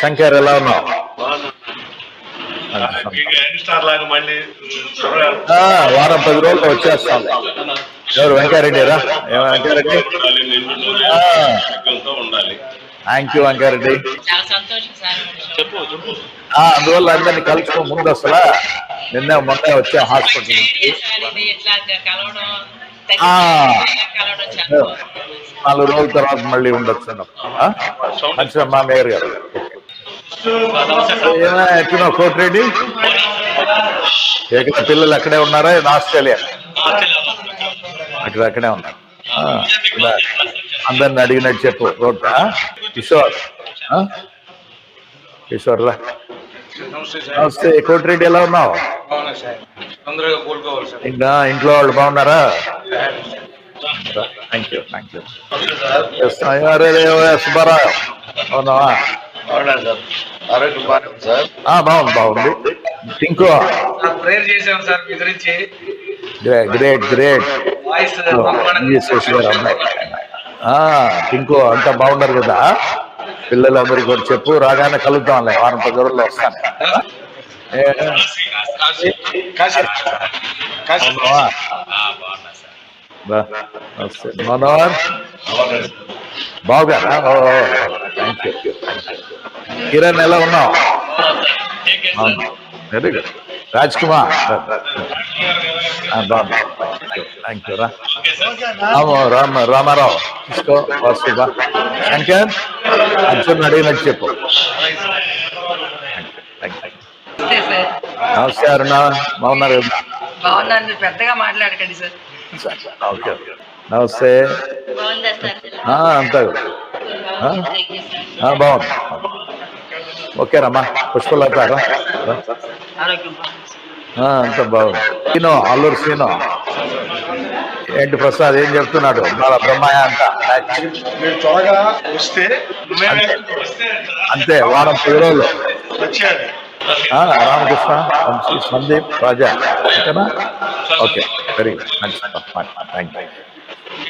శంకర్ ఎలా ఉన్నావు? స్టార్ లాగా మళ్ళీ ఆ, వారం పది రోజులు వచ్చేస్తాం. ఎవరు వెంకారెడ్డి ఆ. ఉండాలి థ్యాంక్ యూ వెంకారెడ్డి చాలా సంతోషం సార్. చెప్పు చెప్పు. ఆ, అందువల్ల అందరినీ కలుసుకో ముందు అసలు నిన్న మొన్న వచ్చా హాస్పిటల్ నాలుగు రోజుల తర్వాత మళ్ళీ ఉండొచ్చు? మంచిగా మా మేయర్ గారు. ఏమైనా ఎట్లున్నావు కోటిరెడ్డి ఏకైనా పిల్లలు అక్కడే ఉన్నారా? ఇది ఆస్ట్రేలియా? అక్కడ అక్కడే ఉన్నారు. అందరిని అడిగినట్టు చెప్పు. రోడ్? కిషోర్. ఆ? కిషోర్ రా. నమస్తే. కోటిరెడ్డి ఎలా ఉన్నావు? ఇంకా ఇంట్లో వాళ్ళు బాగున్నారా? Thank you thank you Subbarao అవునావా అవునా సార్ ఆరోగ్యం బాగుంది బాగుంది. టింకు ప్రేయర్ చేసాం సార్ మీ గురించి. గ్రేట్ గ్రేట్ టింకు అంతా బాగున్నారు కదా. పిల్లలందరికీ కూడా చెప్పు రాగానే కలుద్దాంలే. వారం పది రోజుల్లో వస్తాను కాశీ. మనోహర్ బాగుగా థ్యాంక్ యూ కిరణ్ ఎలా ఉన్నావు? Very good Raj Kumar thank you రా రాము రామ రామారావు తీసుకో వాసుబా శంకర్ అర్జున్ అడిగినట్టు చెప్పు. నమస్తే అరుణ బాగున్నారు పెద్దగా మాట్లాడకండి సార్ నమస్తే. అంతా బాగుంది. ఓకే రమ్మా. పుష్పలత రా. రా. ఆరోగ్యం ఆ, అంత బాగుంది. సీను అల్లూరు సీను ఏంటి ప్రసాద్ ఏం చెప్తున్నాడు? బాగా బ్రహ్మాయ అంట అంతే. వారం పది రోజులు. రామకృష్ణ సందీప్ రాజా. ఓకేనా? ఓకే. వెరీ గుడ్ మంచి థ్యాంక్ యూ